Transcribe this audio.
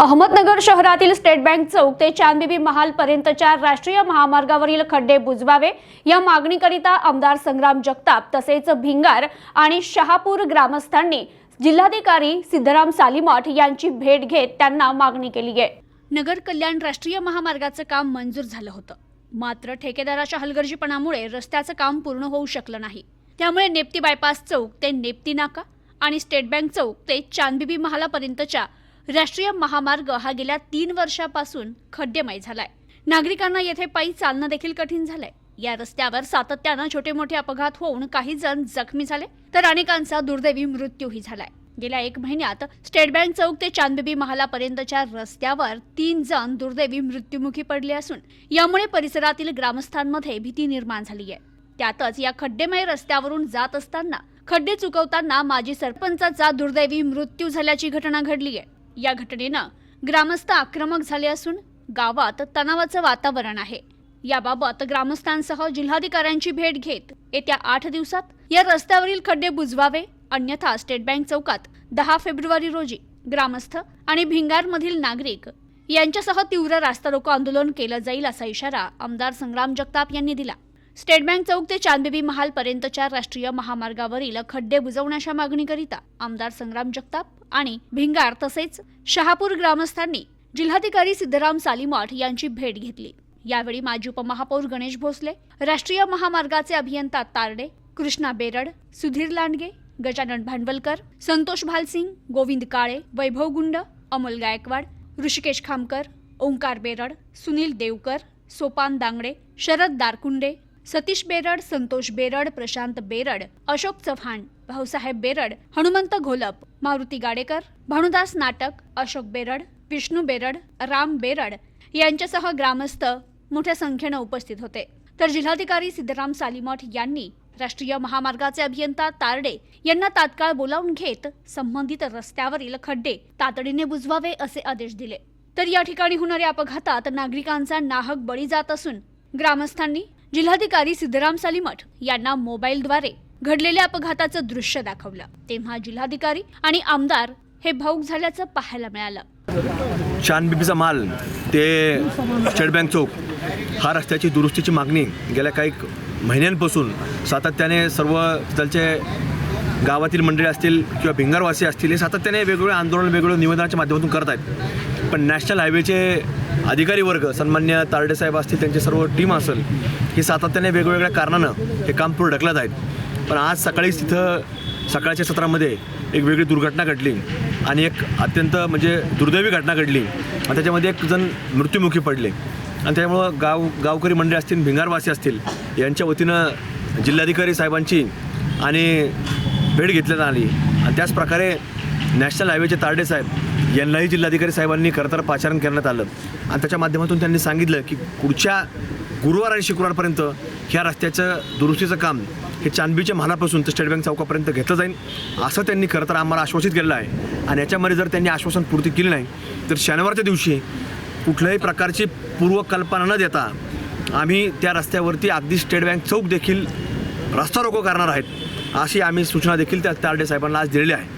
अहमदनगर शहरातील state bank चौक ते चांदबिबी महाल पर्यंतच्या राष्ट्रीय महामार्गावरील खड्डे बुजवावे या मागणीकरिता आमदार संग्राम जगताप तसेच भिंगार आणि शहापूर ग्रामस्थांनी जिल्हाधिकारी सिद्धराम सालीमठ यांची भेट घेत त्यांना मागणी केली आहे. नगर कल्याण राष्ट्रीय महामार्गाचं काम मंजूर झालं होतं. मात्र ठेकेदाराच्या हलगर्जीपणामुळे रस्त्याचं काम पूर्ण होऊ शकलं नाही. त्यामुळे नेप्ती बायपास चौक ते नेप्ती नाका आणि स्टेट बँक चौक ते चांदबिबी महालापर्यंतच्या राष्ट्रीय महामार्ग हा गेल्या तीन वर्षापासून खड्डेमय झालाय. नागरिकांना येथे पायी चालणं देखील कठीण झालंय. या रस्त्यावर सातत्यानं छोटे मोठे अपघात होऊन काही जण जखमी झाले तर अनेकांचा दुर्दैवी मृत्यूही झालाय. गेल्या एक महिन्यात स्टेट बँक चौक ते चांदबिबी महालापर्यंतच्या रस्त्यावर तीन जण दुर्दैवी मृत्युमुखी पडले असून यामुळे परिसरातील ग्रामस्थांमध्ये भीती निर्माण झाली आहे त्यातच या खड्डेमय रस्त्यावरून जात असताना खड्डे चुकवताना माजी सरपंचाचा दुर्दैवी मृत्यू झाल्याची घटना घडली आहे या घटनेनं ग्रामस्थ आक्रमक झाले असून गावात तणावाचं वातावरण आहे. याबाबत ग्रामस्थांसह जिल्हाधिकाऱ्यांची भेट घेत येत्या आठ दिवसात या रस्त्यावरील खड्डे बुजवावे अन्यथा स्टेट बँक चौकात दहा फेब्रुवारी रोजी ग्रामस्थ आणि भिंगारमधील नागरिक यांच्यासह तीव्र रास्ता रोको आंदोलन केलं जाईल असा इशारा आमदार संग्राम जगताप यांनी दिला. स्टेट बँक चौक ते चांदबिबी महाल पर्यंतच्या राष्ट्रीय महामार्गावरील खड्डे बुजवण्याच्या मागणीकरिता आमदार संग्राम जगताप आणि भिंगार तसेच शहापूर ग्रामस्थांनी जिल्हाधिकारी सिद्धराम सालीमठ यांची भेट घेतली. यावेळी माजी उपमहापौर गणेश भोसले राष्ट्रीय महामार्गाचे अभियंता तारडे कृष्णा बेरड सुधीर लांडगे गजानन भांडवलकर संतोष भालसिंग गोविंद काळे वैभव गुंड अमोल गायकवाड ऋषिकेश खामकर ओंकार बेरड सुनील देवकर सोपान दांगडे शरद दारकुंडे सतीश बेरड संतोष बेरड प्रशांत बेरड अशोक चव्हाण भाऊसाहेब बेरड हनुमंत घोलप मारुती गाडेकर भानुदास नाटक अशोक बेरड विष्णू बेरड राम बेरड यांच्यासह ग्रामस्थ मोठ्या संख्येनं उपस्थित होते. तर जिल्हाधिकारी सिद्धराम सालीमठ यांनी राष्ट्रीय महामार्गाचे अभियंता तारडे यांना तात्काळ बोलावून घेत संबंधित रस्त्यावरील खड्डे तातडीने बुजवावे असे आदेश दिले. तर या ठिकाणी होणाऱ्या अपघातात नागरिकांचा नाहक बळी जात असून ग्रामस्थांनी जिल्हाधिकारी सिद्धराम सालीमठ यांना मोबाईलद्वारे घडलेल्या अपघाताचं दृश्य दाखवलं. तेव्हा जिल्हाधिकारी आणि आमदार हे भाऊक झाल्याचं पाहायला मिळालं. चांदबिबीचा माल ते स्टेट बँक चौक हा रस्त्याची दुरुस्तीची मागणी गेल्या काही महिन्यांपासून सातत्याने सर्व दलचे गावातील मंडळी असतील किंवा भिंगारवासी असतील हे सातत्याने वेगवेगळे आंदोलन वेगवेगळ्या निवेदनाच्या माध्यमातून करत आहेत. पण नॅशनल हायवेचे अधिकारी वर्ग सन्मान्य तारडे साहेब असतील त्यांची सर्व टीम असेल ही सातत्याने वेगवेगळ्या कारणानं हे काम पुढे ढकलत आहेत. पण आज सकाळीच तिथं सकाळच्या सत्रामध्ये एक वेगळी दुर्घटना घडली आणि एक अत्यंत म्हणजे दुर्दैवी घटना घडली. आणि त्याच्यामध्ये एक जण मृत्युमुखी पडले. आणि त्यामुळं गाव गावकरी मंडळी असतील भिंगारवासी असतील यांच्या वतीनं जिल्हाधिकारी साहेबांची आणि भेट घेतल्यात आली आणि त्याचप्रकारे नॅशनल हायवेचे तारडे साहेब यांनाही जिल्हाधिकारी साहेबांनी खरंतर पाचारण करण्यात आलं. आणि त्याच्या माध्यमातून त्यांनी सांगितलं की पुढच्या गुरुवार आणि शुक्रवारपर्यंत ह्या रस्त्याचं दुरुस्तीचं काम हे चांदबीच्या महालापासून तर स्टेट बँक चौकापर्यंत घेतलं जाईल असं त्यांनी खरं तर आम्हाला आश्वासित केलेलं आहे. आणि याच्यामध्ये जर त्यांनी आश्वासन पूर्ती केली नाही तर शनिवारच्या दिवशी कुठल्याही प्रकारची पूर्वकल्पना न देता आम्ही त्या रस्त्यावरती अगदी स्टेट बँक चौक देखील रस्ता रोको करणार आहेत अशी आम्ही सूचना देखील त्या तारडे साहेबांना आज दिलेली आहे.